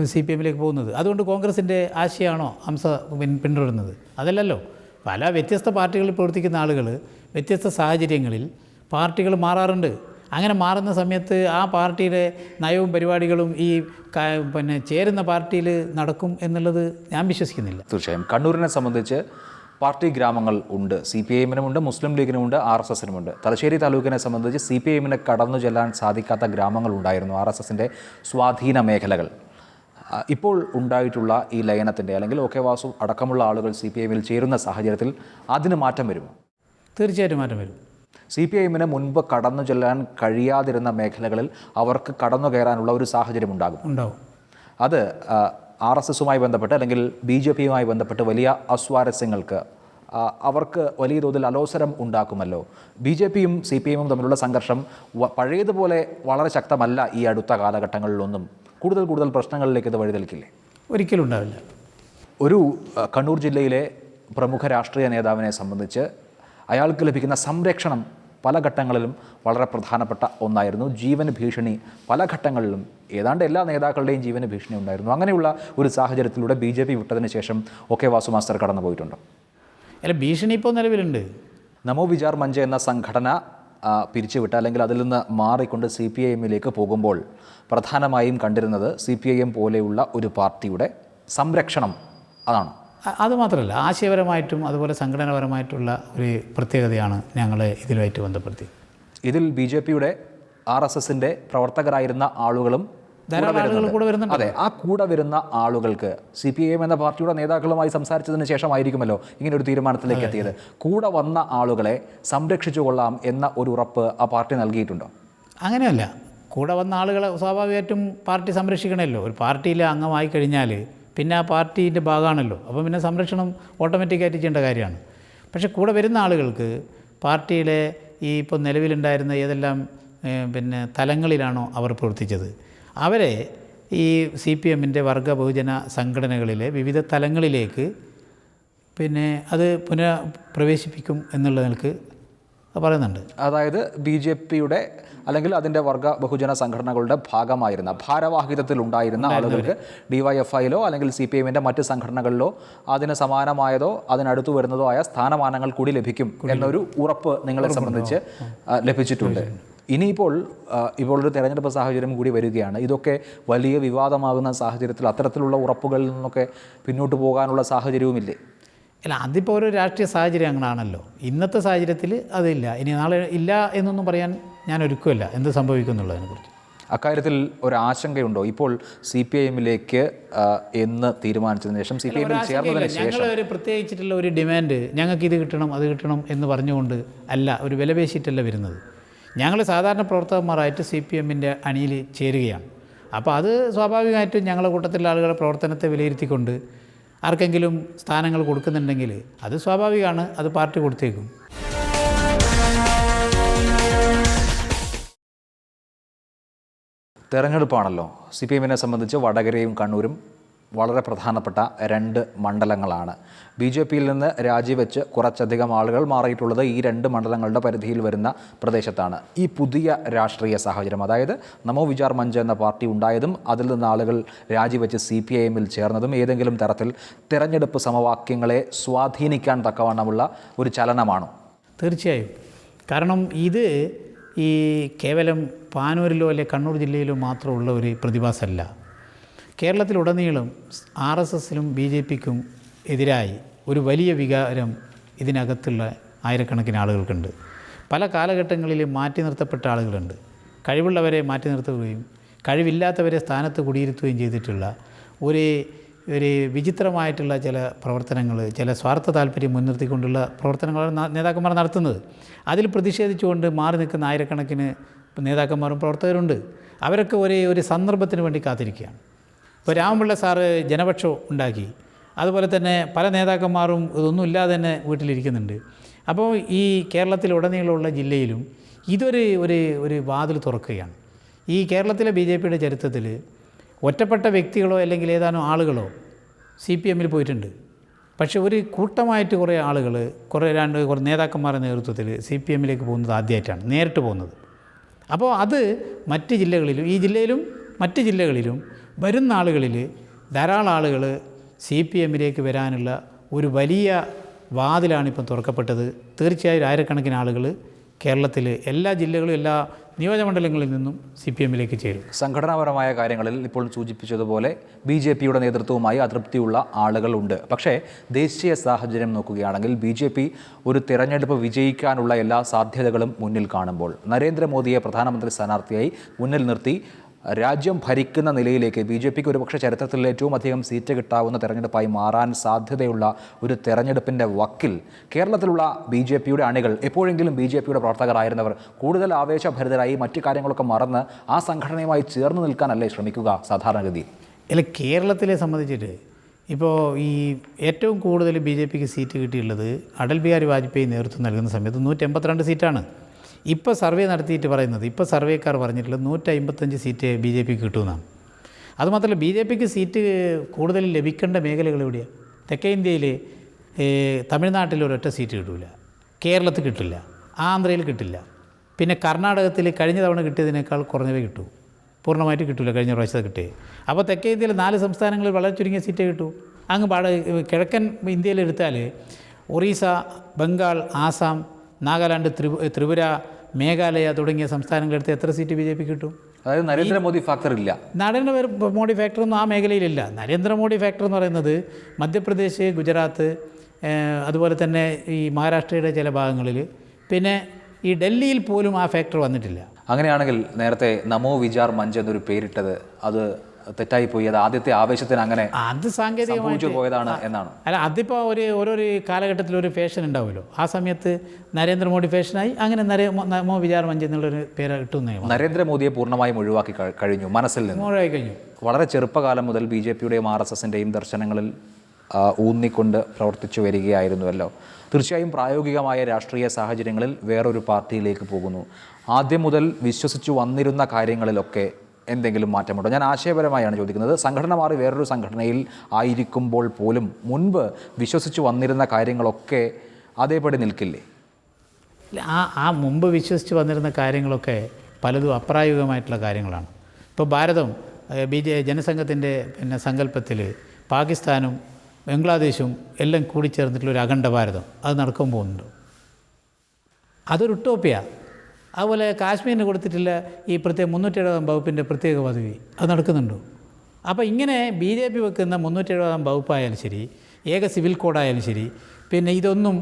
സി പി എമ്മിലേക്ക് പോകുന്നത്. അതുകൊണ്ട് കോൺഗ്രസിന്റെ ആശയമാണോ പിൻ- പിന്തുടരുന്നത്? അതല്ലല്ലോ. പല വ്യത്യസ്ത പാർട്ടികളിൽ പ്രവർത്തിക്കുന്ന ആളുകൾ വ്യത്യസ്ത സാഹചര്യങ്ങളിൽ പാർട്ടികൾ മാറാറുണ്ട്. അങ്ങനെ മാറുന്ന സമയത്ത് ആ പാർട്ടിയുടെ നയവും പരിപാടികളും ഈ പിന്നെ ചേരുന്ന പാർട്ടിയിൽ നടക്കും എന്നുള്ളത് ഞാൻ വിശ്വസിക്കുന്നില്ല. തീർച്ചയായും. കണ്ണൂരിനെ സംബന്ധിച്ച് പാർട്ടി ഗ്രാമങ്ങൾ ഉണ്ട്. സി പി ഐമിനുമുണ്ട് മുസ്ലിം ലീഗിനുമുണ്ട് ആർ എസ് എസിനുമുണ്ട് തലശ്ശേരി താലൂക്കിനെ സംബന്ധിച്ച് സി പി ഐമിനെ കടന്നു ചെല്ലാൻ സാധിക്കാത്ത ഗ്രാമങ്ങളുണ്ടായിരുന്നു ആർ എസ് എസിന്റെ സ്വാധീന മേഖലകൾ. ഇപ്പോൾ ഉണ്ടായിട്ടുള്ള ഈ ലയനത്തിന്റെ അല്ലെങ്കിൽ ഒ കെ വാസു അടക്കമുള്ള ആളുകൾ സി പി എമ്മിൽ ചേരുന്ന സാഹചര്യത്തിൽ അതിന് മാറ്റം വരുമോ? തീർച്ചയായിട്ടും മാറ്റം വരും. സി പി എമ്മിന് മുൻപ് കടന്നു ചെല്ലാൻ കഴിയാതിരുന്ന മേഖലകളിൽ അവർക്ക് കടന്നു കയറാനുള്ള ഒരു സാഹചര്യം ഉണ്ടാകും. ഉണ്ടാവും. അത് ആർ എസ് എസുമായി ബന്ധപ്പെട്ട് അല്ലെങ്കിൽ ബി ജെ പിയുമായി ബന്ധപ്പെട്ട് വലിയ അസ്വാരസ്യങ്ങൾക്ക് അവർക്ക് വലിയ തോതിൽ അലോസരം ഉണ്ടാക്കുമല്ലോ. ബി ജെ പിയും സി പി എമ്മും തമ്മിലുള്ള സംഘർഷം പഴയതുപോലെ വളരെ ശക്തമല്ല ഈ അടുത്ത കാലഘട്ടങ്ങളിലൊന്നും. കൂടുതൽ കൂടുതൽ പ്രശ്നങ്ങളിലേക്ക് ഇത് വഴിതെളിക്കില്ലേ? ഒരിക്കലും ഉണ്ടാവില്ല. ഒരു കണ്ണൂർ ജില്ലയിലെ പ്രമുഖ രാഷ്ട്രീയ നേതാവിനെ സംബന്ധിച്ച് അയാൾക്ക് ലഭിക്കുന്ന സംരക്ഷണം പല ഘട്ടങ്ങളിലും വളരെ പ്രധാനപ്പെട്ട ഒന്നായിരുന്നു. ജീവൻ ഭീഷണി പല ഘട്ടങ്ങളിലും ഏതാണ്ട് എല്ലാ നേതാക്കളുടെയും ജീവന ഭീഷണി ഉണ്ടായിരുന്നു. അങ്ങനെയുള്ള ഒരു സാഹചര്യത്തിലൂടെ ബി ജെ പി വിട്ടതിന് ശേഷം ഒക്കെ വാസു മാസ്റ്റർ കടന്നു പോയിട്ടുണ്ടോ അല്ല ഭീഷണി ഇപ്പോൾ നിലവിലുണ്ട്. നമോ വിചാർ മഞ്ച് എന്ന സംഘടന പിരിച്ചുവിട്ട പിരിച്ചുവിട്ട് അല്ലെങ്കിൽ അതിൽ നിന്ന് മാറിക്കൊണ്ട് സി പി ഐ എമ്മിലേക്ക് പോകുമ്പോൾ പ്രധാനമായും കണ്ടിരുന്നത് സി പി ഐ എം പോലെയുള്ള ഒരു പാർട്ടിയുടെ സംരക്ഷണം അതാണ്. അതുമാത്രമല്ല അത് മാത്രമല്ല ആശയപരമായിട്ടും അതുപോലെ സംഘടനാപരമായിട്ടുള്ള ഒരു പ്രത്യേകതയാണ് ഞങ്ങൾ ഇതിലുമായിട്ട് ബന്ധപ്പെടുത്തി ഇതിൽ ബി ജെ പിയുടെ ആർ എസ് എസിന്റെ പ്രവർത്തകരായിരുന്ന ആളുകളും അതെ ആ കൂടെ വരുന്ന ആളുകൾക്ക് സി പി ഐ എം എന്ന പാർട്ടിയുടെ നേതാക്കളുമായി സംസാരിച്ചതിന് ശേഷമായിരിക്കുമല്ലോ ഇങ്ങനെ ഒരു തീരുമാനത്തിലേക്ക് എത്തിയത്. കൂടെ വന്ന ആളുകളെ സംരക്ഷിച്ചു കൊള്ളാം എന്ന ഒരു ഉറപ്പ് ആ പാർട്ടി നൽകിയിട്ടുണ്ടോ? അങ്ങനെയല്ല കൂടെ വന്ന ആളുകളെ സ്വാഭാവികമായിട്ടും പാർട്ടി സംരക്ഷിക്കണമല്ലോ. ഒരു പാർട്ടിയിൽ അംഗമായി കഴിഞ്ഞാൽ പിന്നെ ആ പാർട്ടീന്റെ ഭാഗമാണല്ലോ. അപ്പം പിന്നെ സംരക്ഷണം ഓട്ടോമാറ്റിക്കായിട്ട് ചെയ്യേണ്ട കാര്യമാണ്. പക്ഷേ കൂടെ വരുന്ന ആളുകൾക്ക് പാർട്ടിയിലെ ഈ ഇപ്പോൾ നിലവിലുണ്ടായിരുന്ന ഏതെല്ലാം പിന്നെ തലങ്ങളിലാണോ അവർ പ്രവർത്തിച്ചത്? അവരെ ഈ സി പി എമ്മിന്റെ വർഗ ബഹുജന സംഘടനകളിലെ വിവിധ തലങ്ങളിലേക്ക് പിന്നെ അത് പുനഃപ്രവേശിപ്പിക്കും എന്നുള്ള നിലയ്ക്ക് പറയുന്നുണ്ട്. അതായത് ബി ജെ പിയുടെ അല്ലെങ്കിൽ അതിന്റെ വർഗ ബഹുജന സംഘടനകളുടെ ഭാഗമായിരുന്ന ഭാരവാഹിത്വത്തിൽ ഉണ്ടായിരുന്ന ആളുകൾക്ക് ഡിവൈഎഫ്ഐയിലോ അല്ലെങ്കിൽ സി പി എമ്മിന്റെ മറ്റ് സംഘടനകളിലോ അതിന് സമാനമായതോ അതിനടുത്ത് വരുന്നതോ ആയ സ്ഥാനമാനങ്ങൾ കൂടി ലഭിക്കും എന്നൊരു ഉറപ്പ് നിങ്ങളെ സംബന്ധിച്ച് ലഭിച്ചിട്ടുണ്ട്. ഇനിയിപ്പോൾ ഇപ്പോൾ ഒരു തെരഞ്ഞെടുപ്പ് സാഹചര്യം കൂടി വരികയാണ്. ഇതൊക്കെ വലിയ വിവാദമാകുന്ന സാഹചര്യത്തിൽ അത്തരത്തിലുള്ള ഉറപ്പുകളിൽ നിന്നൊക്കെ പിന്നോട്ട് പോകാനുള്ള സാഹചര്യവുമില്ലേ? അല്ല അതിപ്പോൾ ഒരു രാഷ്ട്രീയ സാഹചര്യം അങ്ങനെയാണല്ലോ ഇന്നത്തെ സാഹചര്യത്തിൽ അതില്ല. ഇനി നാളെ ഇല്ല എന്നൊന്നും പറയാൻ ഞാൻ ഒരുക്കുമല്ല എന്ത് സംഭവിക്കും എന്നുള്ളതിനെക്കുറിച്ച് അക്കാര്യത്തിൽ ഒരു ആശങ്കയുണ്ടോ ഇപ്പോൾ സി പി ഐ എമ്മിലേക്ക് എന്ന് തീരുമാനിച്ചതിന് ശേഷം സി പി എമ്മിൽ ചേർന്നതിന് ശേഷം ഒരു പ്രത്യേകിച്ചിട്ടുള്ള ഒരു ഡിമാൻഡ് ഞങ്ങൾക്ക് ഇത് കിട്ടണം അത് കിട്ടണം എന്ന് പറഞ്ഞുകൊണ്ട് അല്ല ഒരു വില പേശിയിട്ടല്ല വരുന്നത്. ഞങ്ങൾ സാധാരണ പ്രവർത്തകന്മാരായിട്ട് സി പി എമ്മിന്റെ അണിയിൽ ചേരുകയാണ്. അപ്പോൾ അത് സ്വാഭാവികമായിട്ടും ഞങ്ങളുടെ കൂട്ടത്തിലുള്ള ആളുകളുടെ പ്രവർത്തനത്തെ വിലയിരുത്തിക്കൊണ്ട് ആർക്കെങ്കിലും സ്ഥാനങ്ങൾ കൊടുക്കുന്നുണ്ടെങ്കിൽ അത് സ്വാഭാവികമാണ് അത് പാർട്ടി കൊടുത്തേക്കും. തെരഞ്ഞെടുപ്പാണല്ലോ. സി പി എമ്മിനെ സംബന്ധിച്ച് വടകരയും കണ്ണൂരും വളരെ പ്രധാനപ്പെട്ട രണ്ട് മണ്ഡലങ്ങളാണ്. ബി ജെ പിയിൽ നിന്ന് രാജിവെച്ച് കുറച്ചധികം ആളുകൾ മാറിയിട്ടുള്ളത് ഈ രണ്ട് മണ്ഡലങ്ങളുടെ പരിധിയിൽ വരുന്ന പ്രദേശത്താണ്. ഈ പുതിയ രാഷ്ട്രീയ സാഹചര്യം അതായത് നമോ വിചാർ മഞ്ച് എന്ന പാർട്ടി ഉണ്ടായതും അതിൽ നിന്ന് ആളുകൾ രാജിവെച്ച് സി പി ഐ എമ്മിൽ ചേർന്നതും ഏതെങ്കിലും തരത്തിൽ തെരഞ്ഞെടുപ്പ് സമവാക്യങ്ങളെ സ്വാധീനിക്കാൻ തക്കവണ്ണമുള്ള ഒരു ചലനമാണോ? തീർച്ചയായും. കാരണം ഇത് ഈ കേവലം പാനൂരിലോ അല്ലെ കണ്ണൂർ ജില്ലയിലോ മാത്രമുള്ള ഒരു പ്രതിഭാസമല്ല. കേരളത്തിലുടനീളം ആർ എസ് എസിലും ബി ജെ പിക്കും എതിരായി ഒരു വലിയ വികാരം ഇതിനകത്തുള്ള ആയിരക്കണക്കിന് ആളുകൾക്കുണ്ട്. പല കാലഘട്ടങ്ങളിൽ മാറ്റി നിർത്തപ്പെട്ട ആളുകളുണ്ട്. കഴിവുള്ളവരെ മാറ്റി നിർത്തുകയും കഴിവില്ലാത്തവരെ സ്ഥാനത്ത് കുടിയിരുത്തുകയും ചെയ്തിട്ടുള്ള ഒരു ഒരു വിചിത്രമായിട്ടുള്ള ചില പ്രവർത്തനങ്ങൾ ചില സ്വാർത്ഥ താല്പര്യം മുൻനിർത്തിക്കൊണ്ടുള്ള പ്രവർത്തനങ്ങളാണ് നേതാക്കന്മാർ നടത്തുന്നത്. അതിൽ പ്രതിഷേധിച്ചുകൊണ്ട് മാറി നിൽക്കുന്ന ആയിരക്കണക്കിന് നേതാക്കന്മാരും പ്രവർത്തകരുണ്ട്. അവരൊക്കെ ഒരേ ഒരു സന്ദർഭത്തിന് വേണ്ടി കാത്തിരിക്കുകയാണ്. ഇപ്പോൾ രാമപിള്ള സാറ് ജനപക്ഷം ഉണ്ടാക്കി. അതുപോലെ തന്നെ പല നേതാക്കന്മാരും ഇതൊന്നുമില്ലാതെ തന്നെ വീട്ടിലിരിക്കുന്നുണ്ട്. അപ്പോൾ ഈ കേരളത്തിലുടനീളമുള്ള ജില്ലയിലും ഇതൊരു ഒരു ഒരു വാതിൽ തുറക്കുകയാണ്. ഈ കേരളത്തിലെ ബി ജെ പിയുടെ ചരിത്രത്തിൽ ഒറ്റപ്പെട്ട വ്യക്തികളോ അല്ലെങ്കിൽ ഏതാനും ആളുകളോ സി പി എമ്മിൽ പോയിട്ടുണ്ട്. പക്ഷേ ഒരു കൂട്ടമായിട്ട് കുറേ ആളുകൾ കുറേ രണ്ട് കുറേ നേതാക്കന്മാരുടെ നേതൃത്വത്തിൽ സി പി എമ്മിലേക്ക് പോകുന്നത് ആദ്യമായിട്ടാണ് നേരിട്ട് പോകുന്നത്. അപ്പോൾ അത് മറ്റ് ജില്ലകളിലും ഈ ജില്ലയിലും മറ്റ് ജില്ലകളിലും വരുന്ന ആളുകളിൽ ധാരാളം ആളുകൾ സി പി എമ്മിലേക്ക് വരാനുള്ള ഒരു വലിയ വാതിലാണ് ഇപ്പം തുറക്കപ്പെട്ടത്. തീർച്ചയായും ആയിരക്കണക്കിന് ആളുകൾ കേരളത്തിൽ എല്ലാ ജില്ലകളും എല്ലാ നിയോജകമണ്ഡലങ്ങളിൽ നിന്നും സി പി എമ്മിലേക്ക് ചേരും. സംഘടനാപരമായ കാര്യങ്ങളിൽ ഇപ്പോൾ സൂചിപ്പിച്ചതുപോലെ ബി ജെ പിയുടെ നേതൃത്വവുമായി അതൃപ്തിയുള്ള ആളുകളുണ്ട്. പക്ഷേ ദേശീയ സാഹചര്യം നോക്കുകയാണെങ്കിൽ ബി ജെ പി ഒരു തിരഞ്ഞെടുപ്പ് വിജയിക്കാനുള്ള എല്ലാ സാധ്യതകളും മുന്നിൽ കാണുമ്പോൾ. നരേന്ദ്രമോദിയെ പ്രധാനമന്ത്രി സ്ഥാനാർത്ഥിയായി മുന്നിൽ നിർത്തി രാജ്യം ഭരിക്കുന്ന നിലയിലേക്ക് ബി ജെ പിക്ക് ഒരുപക്ഷെ ചരിത്രത്തിൽ ഏറ്റവും അധികം സീറ്റ് കിട്ടാവുന്ന തെരഞ്ഞെടുപ്പായി മാറാൻ സാധ്യതയുള്ള ഒരു തെരഞ്ഞെടുപ്പിന്റെ വക്കിൽ കേരളത്തിലുള്ള ബി ജെ പിയുടെ അണികൾ എപ്പോഴെങ്കിലും ബി ജെ പിയുടെ പ്രവർത്തകരായിരുന്നവർ കൂടുതൽ ആവേശഭരിതരായി മറ്റു കാര്യങ്ങളൊക്കെ മറന്ന് ആ സംഘടനയുമായി ചേർന്ന് നിൽക്കാനല്ലേ ശ്രമിക്കുക സാധാരണഗതി? അല്ല കേരളത്തിലെ സംബന്ധിച്ചിട്ട് ഇപ്പോൾ ഈ ഏറ്റവും കൂടുതൽ ബി ജെ പിക്ക് സീറ്റ് കിട്ടിയുള്ളത് അടൽ ബിഹാരി വാജ്പേയി നേതൃത്വം നൽകുന്ന സമയത്ത് നൂറ്റി എൺപത്തിരണ്ട് സീറ്റാണ്. ഇപ്പോൾ സർവേ നടത്തിയിട്ട് പറയുന്നത് ഇപ്പോൾ സർവേക്കാർ പറഞ്ഞിട്ടുള്ളത് നൂറ്റി അമ്പത്തഞ്ച് സീറ്റ് ബി ജെ പിക്ക് കിട്ടുമെന്നാണ്. അതുമാത്രമല്ല ബി ജെ പിക്ക് സീറ്റ് കൂടുതൽ ലഭിക്കേണ്ട മേഖലകൾ എവിടെയാണ് തെക്കേ ഇന്ത്യയിൽ തമിഴ്നാട്ടിൽ ഒരൊറ്റ സീറ്റ് കിട്ടില്ല കേരളത്തിൽ കിട്ടില്ല. ആന്ധ്രയിൽ കിട്ടില്ല. പിന്നെ കർണാടകത്തിൽ കഴിഞ്ഞ തവണ കിട്ടിയതിനേക്കാൾ കുറഞ്ഞവേ കിട്ടൂ. പൂർണമായിട്ട് കിട്ടില്ല കഴിഞ്ഞ പ്രാവശ്യത്തെ കിട്ടിയത് അപ്പോൾ തെക്കേ ഇന്ത്യയിൽ നാല് സംസ്ഥാനങ്ങളിൽ വളരെ ചുരുങ്ങിയ സീറ്റേ കിട്ടൂ. അങ്ങ് പാട കിഴക്കൻ ഇന്ത്യയിലെടുത്താൽ ഒറീസ ബംഗാൾ ആസാം നാഗാലാൻഡ് ത്രിപു ത്രിപുര മേഘാലയ തുടങ്ങിയ സംസ്ഥാനങ്ങളെടുത്ത് എത്ര സീറ്റ് ബി ജെ പി കിട്ടും? അതായത് നരേന്ദ്രമോദി ഫാക്ടർ ഇല്ല. നരേന്ദ്ര മോഡി ഫാക്ടറൊന്നും ആ മേഖലയിലില്ല. നരേന്ദ്രമോദി ഫാക്ടർ എന്ന് പറയുന്നത് മധ്യപ്രദേശ് ഗുജറാത്ത് അതുപോലെ തന്നെ ഈ മഹാരാഷ്ട്രയുടെ ചില ഭാഗങ്ങളിൽ. പിന്നെ ഈ ഡൽഹിയിൽ പോലും ആ ഫാക്ടർ വന്നിട്ടില്ല. അങ്ങനെയാണെങ്കിൽ നേരത്തെ നമോ വിചാർ മഞ്ച് എന്നൊരു പേരിട്ടത് അത് തെറ്റായി പോയി. അത് ആദ്യത്തെ ആവേശത്തിന് അങ്ങനെ അത് സാങ്കേതികമായിട്ട് പോയതാണ് എന്നാണ്. അല്ല അതിപ്പോൾ ഒരു ഓരോരു കാലഘട്ടത്തിൽ ഒരു ഫാഷൻ ഉണ്ടാവുമല്ലോ. ആ സമയത്ത് നരേന്ദ്രമോദി ഫാഷനായി അങ്ങനെ നരേ നമോ വിചാർ മഞ്ച് എന്നുള്ളൊരു പേര് കിട്ടുന്ന നരേന്ദ്രമോദിയെ പൂർണമായും ഒഴിവാക്കി കഴി- കഴിഞ്ഞു മനസ്സിൽ നിന്ന്. ഒഴിവാക്കി കഴിഞ്ഞു. വളരെ ചെറുപ്പകാലം മുതൽ ബി ജെ പിയുടെയും ആർ എസ് എസിന്റെയും ദർശനങ്ങളിൽ ഊന്നിക്കൊണ്ട് പ്രവർത്തിച്ചു വരികയായിരുന്നുവല്ലോ. തീർച്ചയായും പ്രായോഗികമായ രാഷ്ട്രീയ സാഹചര്യങ്ങളിൽ വേറൊരു പാർട്ടിയിലേക്ക് പോകുന്നു. ആദ്യം മുതൽ വിശ്വസിച്ചു വന്നിരുന്ന കാര്യങ്ങളിലൊക്കെ എന്തെങ്കിലും മാറ്റമുണ്ടോ? ഞാൻ ആശയപരമായാണ് ചോദിക്കുന്നത്. സംഘടന മാറി വേറൊരു സംഘടനയിൽ ആയിരിക്കുമ്പോൾ പോലും മുൻപ് വിശ്വസിച്ചു വന്നിരുന്ന കാര്യങ്ങളൊക്കെ അതേപടി നിൽക്കില്ലേ? ആ ആ മുമ്പ് വിശ്വസിച്ച് വന്നിരുന്ന കാര്യങ്ങളൊക്കെ പലതും അപ്രായോഗികമായിട്ടുള്ള കാര്യങ്ങളാണ്. ഇപ്പോൾ ഭാരതം ബി ജെ ജനസംഘത്തിന്റെ പിന്നെ സങ്കല്പത്തിൽ പാകിസ്ഥാനും ബംഗ്ലാദേശും എല്ലാം കൂടിച്ചേർന്നിട്ടുള്ള ഒരു അഖണ്ഡ ഭാരതം. അത് നടക്കാൻ പോകുന്നുണ്ട്. അതൊരു ഉട്ടോപ്യ അതുപോലെ കാശ്മീരിന് കൊടുത്തിട്ടില്ല ഈ പ്രത്യേക മുന്നൂറ്റി എഴുപതാം വകുപ്പിന്റെ പ്രത്യേക പദവി അത് നടക്കുന്നുണ്ടോ. അപ്പോൾ ഇങ്ങനെ ബി ജെ പി വെക്കുന്ന മുന്നൂറ്റി എഴുപതാം വകുപ്പായാലും ശരി ഏക സിവിൽ കോഡായാലും ശരി പിന്നെ ഇതൊന്നും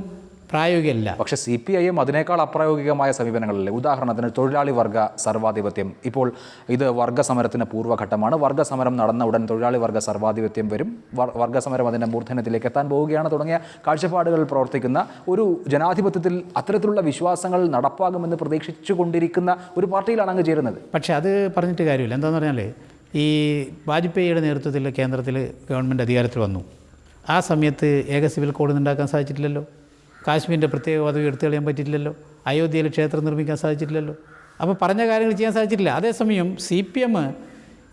പ്രായോഗികമല്ല. പക്ഷേ സി പി ഐ എം അതിനേക്കാൾ അപ്രായോഗികമായ സമീപനങ്ങളല്ലേ? ഉദാഹരണത്തിന് തൊഴിലാളി വർഗ സർവാധിപത്യം. ഇപ്പോൾ ഇത് വർഗസമരത്തിന് പൂർവഘട്ടമാണ്. വർഗസമരം നടന്ന ഉടൻ തൊഴിലാളി വർഗ സർവാധിപത്യം വരും. വർ- വർഗസമരം അതിന്റെ മൂർധന്യത്തിലേക്ക് എത്താൻ പോവുകയാണ്. തുടങ്ങിയ കാഴ്ചപ്പാടുകൾ പ്രവർത്തിക്കുന്ന ഒരു ജനാധിപത്യത്തിൽ അത്തരത്തിലുള്ള വിശ്വാസങ്ങൾ നടപ്പാകുമെന്ന് പ്രതീക്ഷിച്ചു കൊണ്ടിരിക്കുന്ന ഒരു പാർട്ടിയിലാണ് അങ്ങ് ചേരുന്നത്. പക്ഷേ അത് പറഞ്ഞിട്ട് കാര്യമില്ല. എന്താണെന്ന് പറഞ്ഞാൽ ഈ വാജ്പേയിയുടെ നേതൃത്വത്തിൽ കേന്ദ്രത്തിൽ ഗവൺമെന്റ് അധികാരത്തിൽ വന്നു. ആ സമയത്ത് ഏക സിവിൽ കോഡ് ഉണ്ടാക്കാൻ സാധിച്ചിട്ടില്ലല്ലോ. കാശ്മീരിന്റെ പ്രത്യേക പദവി എടുത്തു കളയാൻ പറ്റിയിട്ടില്ലല്ലോ. അയോധ്യയിൽ ക്ഷേത്രം നിർമ്മിക്കാൻ സാധിച്ചിട്ടില്ലല്ലോ. അപ്പോൾ പറഞ്ഞ കാര്യങ്ങൾ ചെയ്യാൻ സാധിച്ചിട്ടില്ല. അതേസമയം C P M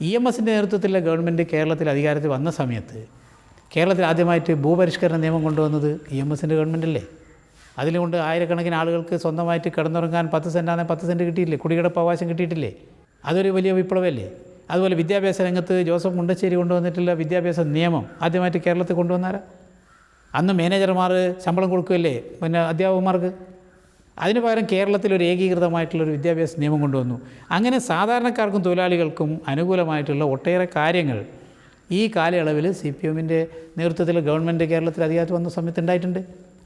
E M എസിന്റെ നേതൃത്വത്തിലുള്ള ഗവൺമെന്റ് കേരളത്തിൽ അധികാരത്തിൽ വന്ന സമയത്ത് കേരളത്തിൽ ആദ്യമായിട്ട് ഭൂപരിഷ്കരണ നിയമം കൊണ്ടുവന്നത് ഇ എം എസിന്റെ ഗവൺമെന്റല്ലേ? അതിലുകൊണ്ട് ആയിരക്കണക്കിന് ആളുകൾക്ക് സ്വന്തമായിട്ട് കിടന്നുറങ്ങാൻ പത്ത് സെന്റാണെ പത്ത് സെന്റ് കിട്ടിയില്ലേ കുടികിടപ്പ് അവകാശം കിട്ടിയിട്ടില്ലേ? അതൊരു വലിയ വിപ്ലവമല്ലേ? അതുപോലെ വിദ്യാഭ്യാസ രംഗത്ത് ജോസഫ് മുണ്ടശ്ശേരി കൊണ്ടുവന്നിട്ടുള്ള വിദ്യാഭ്യാസ നിയമം ആദ്യമായിട്ട് കേരളത്തിൽ കൊണ്ടുവന്നാരാ? അന്ന് മാനേജർമാർ ശമ്പളം കൊടുക്കുകയല്ലേ? പിന്നെ അധ്യാപകന്മാർക്ക്? അതിന് പകരം കേരളത്തിൽ ഒരു ഏകീകൃതമായിട്ടുള്ളൊരു വിദ്യാഭ്യാസ നിയമം കൊണ്ടുവന്നു. അങ്ങനെ സാധാരണക്കാർക്കും തൊഴിലാളികൾക്കും അനുകൂലമായിട്ടുള്ള ഒട്ടേറെ കാര്യങ്ങൾ ഈ കാലയളവിൽ സി പി എമ്മിന്റെ നേതൃത്വത്തിൽ ഗവൺമെന്റ് കേരളത്തിൽ അധികാരത്തിൽ വന്ന സമയത്ത് ഉണ്ടായിട്ടുണ്ട്.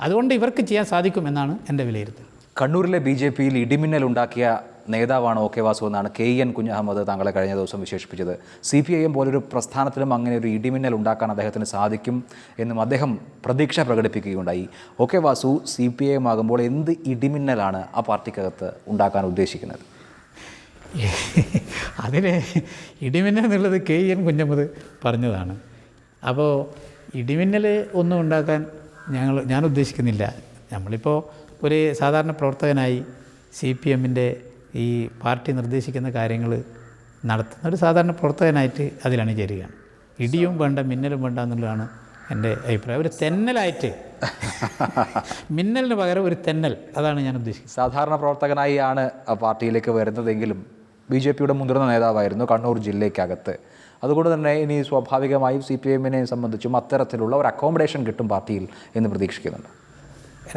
അതുകൊണ്ട് ഇവർക്ക് ചെയ്യാൻ സാധിക്കും എന്നാണ് എന്റെ വിലയിരുത്തൽ. കണ്ണൂരിലെ ബി ജെ പിയിൽ ഇടിമിന്നൽ ഉണ്ടാക്കിയ നേതാവാണ് ഒ കെ വാസു എന്നാണ് കെ എൻ കുഞ്ഞഹമ്മദ് താങ്കളെ കഴിഞ്ഞ ദിവസം വിശേഷിപ്പിച്ചത്. സി പി ഐ എം പോലൊരു പ്രസ്ഥാനത്തിലും അങ്ങനെ ഒരു ഇടിമിന്നൽ ഉണ്ടാക്കാൻ അദ്ദേഹത്തിന് സാധിക്കും എന്നും അദ്ദേഹം പ്രതീക്ഷ പ്രകടിപ്പിക്കുകയുണ്ടായി. O K Vasu C P I M ആകുമ്പോൾ എന്ത് ഇടിമിന്നലാണ് ആ പാർട്ടിക്കകത്ത് ഉണ്ടാക്കാൻ ഉദ്ദേശിക്കുന്നത്? അതിന് ഇടിമിന്നൽ എന്നുള്ളത് കെ എൻ കുഞ്ഞമ്മദ് പറഞ്ഞതാണ്. അപ്പോൾ ഇടിമിന്നൽ ഒന്നും ഉണ്ടാക്കാൻ ഞങ്ങൾ ഞാൻ ഉദ്ദേശിക്കുന്നില്ല. നമ്മളിപ്പോൾ ഒരു സാധാരണ പ്രവർത്തകനായി സി പി എമ്മിന്റെ ഈ പാർട്ടി നിർദ്ദേശിക്കുന്ന കാര്യങ്ങൾ നടത്തുന്ന ഒരു സാധാരണ പ്രവർത്തകനായിട്ട് അതിലാണ് ചേരുകയാണ്. ഇടിയും വേണ്ട മിന്നലും വേണ്ട എന്നുള്ളതാണ് എന്റെ അഭിപ്രായം. ഒരു തെന്നലായിട്ട് മിന്നലിന് പകരം ഒരു തെന്നൽ അതാണ് ഞാൻ ഉദ്ദേശിക്കുന്നത്. സാധാരണ പ്രവർത്തകനായി ആണ് ആ പാർട്ടിയിലേക്ക് വരുന്നതെങ്കിലും ബി ജെ പിയുടെ മുതിർന്ന നേതാവായിരുന്നു കണ്ണൂർ ജില്ലയ്ക്കകത്ത്. അതുകൊണ്ട് തന്നെ ഇനി സ്വാഭാവികമായും സി പി എമ്മിനെ സംബന്ധിച്ചും അത്തരത്തിലുള്ള ഒരു അക്കോമഡേഷൻ കിട്ടും പാർട്ടിയിൽ എന്ന് പ്രതീക്ഷിക്കുന്നുണ്ട്.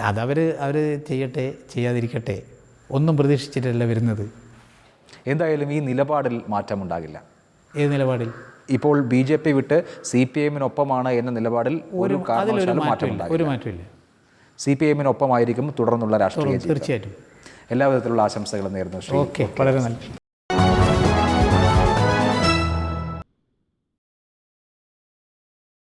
അതവർ അവർ ചെയ്യട്ടെ ചെയ്യാതിരിക്കട്ടെ ഒന്നും പ്രതീക്ഷിച്ചിട്ടല്ല വരുന്നത്. എന്തായാലും ഈ നിലപാടിൽ മാറ്റമുണ്ടാകില്ല. ഏത് നിലപാടിൽ? ഇപ്പോൾ ബി ജെ പി വിട്ട് സി പി എമ്മിനൊപ്പമാണ് എന്ന നിലപാടിൽ ഒരു കാരണവശാലും മാറ്റമില്ല ഒരു മാറ്റമില്ല. സി പി എമ്മിനൊപ്പമായിരിക്കും തുടർന്നുള്ള രാഷ്ട്രീയ തീർച്ചയായിട്ടും. എല്ലാ വിധത്തിലുള്ള ആശംസകളും നേരുന്നു ഓക്കെ വളരെ നല്ല